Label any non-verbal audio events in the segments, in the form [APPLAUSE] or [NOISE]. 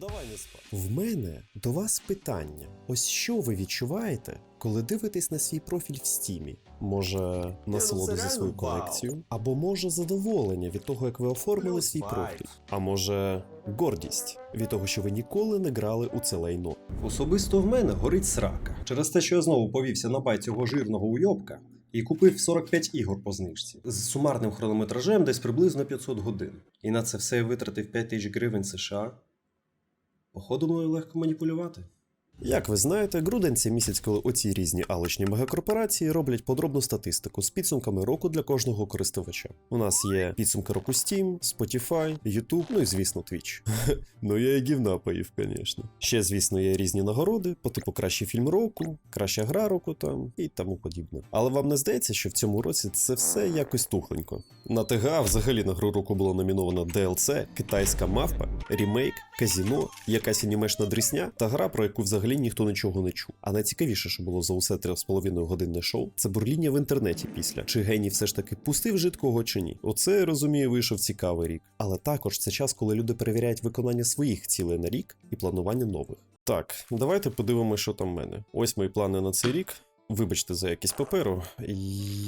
Давай не спати. В мене до вас питання. Ось що ви відчуваєте, коли дивитесь на свій профіль в стімі? Може, насолоду за свою колекцію? Або може задоволення від того, як ви оформили свій профіль? А може, гордість від того, що ви ніколи не грали у це лайно? Особисто в мене горить срака. Через те, що я знову повівся на бай цього жирного уйобка і купив 45 ігор по знижці з сумарним хронометражем десь приблизно 500 годин. І на це все я витратив 5 тисяч гривень США. Походу, мною легко маніпулювати. Як ви знаєте, грудень це місяць, коли оці різні алочні мегакорпорації роблять подробну статистику з підсумками року для кожного користувача. У нас є підсумки року Steam, Spotify, YouTube, ну і звісно, Twitch. [LAUGHS] ну я і гівна поїв, звісно. Ще, звісно, є різні нагороди, по типу кращий фільм року, краща гра року там і тому подібне. Але вам не здається, що в цьому році це все якось тухленько. На ТГА взагалі на гру року було номіновано DLC, китайська мавпа, рімейк, казіно, якась анімешна дрісня та гра, про яку взагалі ніхто нічого не чув. А найцікавіше, що було за усе 3,5 годинне шоу, це бурління в інтернеті після. Чи геній все ж таки пустив жидкого чи ні. Оце я розумію, вийшов цікавий рік. Але також це час, коли люди перевіряють виконання своїх цілей на рік і планування нових. Так, давайте подивимося, що там в мене. Ось мої плани на цей рік. Вибачте за якість паперу,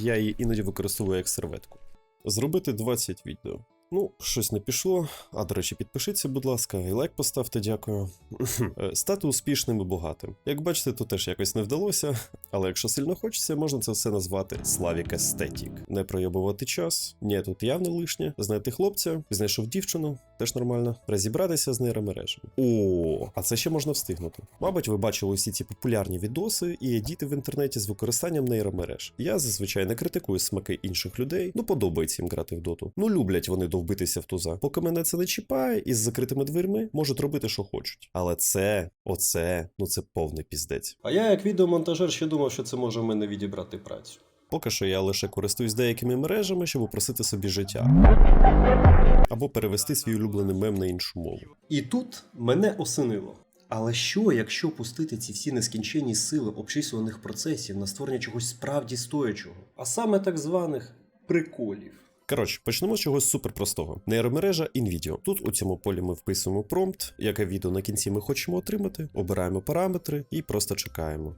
я її іноді використовую як серветку. Зробити 20 відео. Ну, щось не пішло. А до речі, підпишіться, будь ласка, і лайк поставте, дякую. [LAUGHS] Е, Стати успішним і багатим. Як бачите, то теж якось не вдалося, але якщо сильно хочеться, можна це все назвати Славік Естетік. Не проєбувати час. Ні, тут явно лишнє. Знайти хлопця, знайшов дівчину, теж нормально. Розібратися з нейромережами. О, а це ще можна встигнути. Мабуть, ви бачили усі ці популярні відоси і едіти в інтернеті з використанням нейромереж. Я зазвичай не критикую смаки інших людей, ну подобається їм грати в доту. Ну люблять вони довбитися в туза. Поки мене це не чіпає, із закритими дверми можуть робити, що хочуть. Але це, оце, ну це повний піздець. А я, як відеомонтажер, ще думав, що це може в мене відібрати працю. Поки що я лише користуюсь деякими мережами, щоб упросити собі життя. Або перевести свій улюблений мем на іншу мову. І тут мене осенило. Але що, якщо пустити ці всі нескінченні сили обчислюваних процесів на створення чогось справді стоячого, а саме так званих приколів? Коротше, почнемо з чогось суперпростого. Нейромережа InVideo. Тут у цьому полі ми вписуємо промпт, яке відео на кінці ми хочемо отримати, обираємо параметри і просто чекаємо.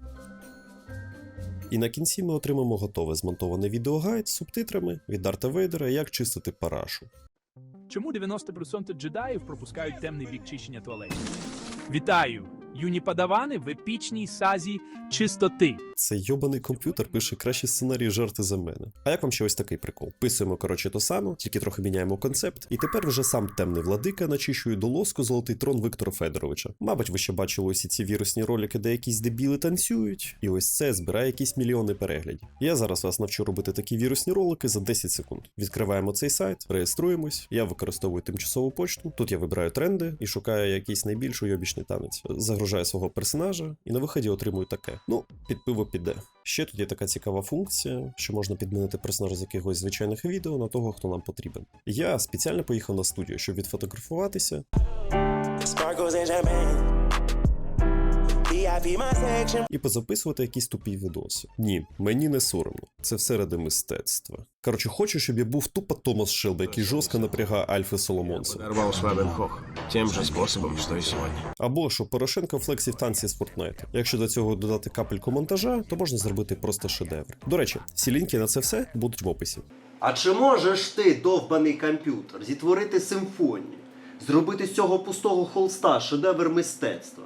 І на кінці ми отримаємо готове змонтоване відеогайд з субтитрами від Дарта Вейдера, як чистити парашу. Чому 90% джедаїв пропускають темний бік чищення туалетів? Вітаю! Юні падавани в епічній сазі чистоти. Цей йобаний комп'ютер пише кращі сценарії жарти за мене. А як вам ще ось такий прикол? Писуємо, коротше, то саме, тільки трохи міняємо концепт, і тепер вже сам темний владика начищує до лоску золотий трон Віктора Федоровича. Мабуть, ви ще бачили усі ці вірусні ролики, де якісь дебіли танцюють, і ось це збирає якісь мільйони переглядів. Я зараз вас навчу робити такі вірусні ролики за 10 секунд. Відкриваємо цей сайт, реєструємось. Я використовую тимчасову почту. Тут я вибираю тренди і шукаю якийсь найбільш уйобічний танець. Свого персонажа і на виході отримую таке. Ну, під пиво піде. Ще тут є така цікава функція, що можна підмінити персонажа з якихось звичайних відео на того, хто нам потрібен. Я спеціально поїхав на студію, щоб відфотографуватися, і позаписувати якісь тупі відоси. Ні, мені не соромно. Це все ради мистецтва. Коротше, хочу, щоб я був тупо Томас Шелби, який жорстко напрягає Альфи Соломонса. Швабенхох тем же способом, что и сегодня. Або що Порошенко флексів танці з Фортнайту. Якщо до цього додати капельку монтажа, то можна зробити просто шедевр. До речі, всі лінки на це все будуть в описі. А чи можеш ти, довбаний комп'ютер, зітворити симфонію, зробити з цього пустого холста шедевр мистецтва?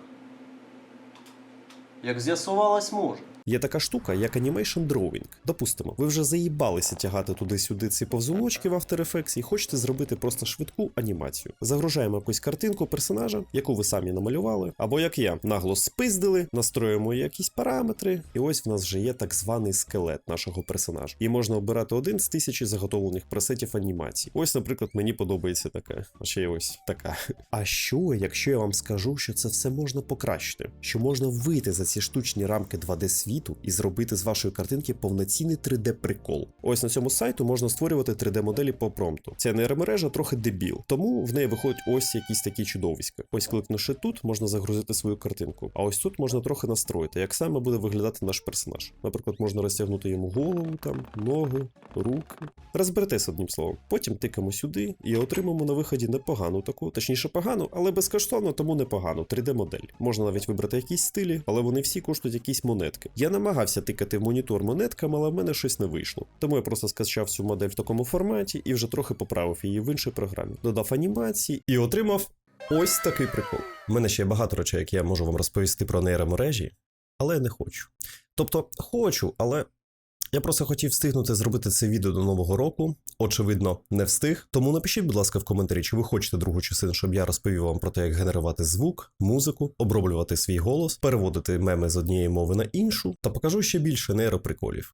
Як з'ясувалось, може. Є така штука, як Animation Drawing. Допустимо, ви вже заїбалися тягати туди-сюди ці повзуночки в After Effects і хочете зробити просто швидку анімацію. Загружаємо якусь картинку персонажа, яку ви самі намалювали, або як я, нагло спиздили, настроюємо якісь параметри, і ось в нас вже є так званий скелет нашого персонажа. І можна обирати один з тисячі заготовлених пресетів анімації. Ось, наприклад, мені подобається таке, а ще й ось така. [LAUGHS] А що, якщо я вам скажу, що це все можна покращити? Що можна вийти за ці штучні рамки 2D світу? Світу і зробити з вашої картинки повноцінний 3D-прикол. Ось на цьому сайту можна створювати 3D-моделі по промпту. Ця нейромережа трохи дебіл, тому в неї виходять ось якісь такі чудовиська. Ось кликнувши тут, можна загрузити свою картинку. А ось тут можна трохи настроїти, як саме буде виглядати наш персонаж. Наприклад, можна розтягнути йому голову, там, ноги, руки. Розберетесь одним словом. Потім тикаємо сюди і отримаємо на виході непогану таку, точніше погану, але безкоштовно, тому непогану 3D-модель. Можна навіть вибрати якісь стилі, але вони всі коштують якісь монетки. Я намагався тикати в монітор монетками, але в мене щось не вийшло. Тому я просто скачав цю модель в такому форматі і вже трохи поправив її в іншій програмі. Додав анімації і отримав ось такий прикол. У мене ще є багато речей, які я можу вам розповісти про нейромережі, але я не хочу. Тобто, хочу, але я просто хотів встигнути зробити це відео до нового року. Очевидно, не встиг. Тому напишіть, будь ласка, в коментарі, чи ви хочете другу частину, щоб я розповів вам про те, як генерувати звук, музику, оброблювати свій голос, переводити меми з однієї мови на іншу, та покажу ще більше нейроприколів.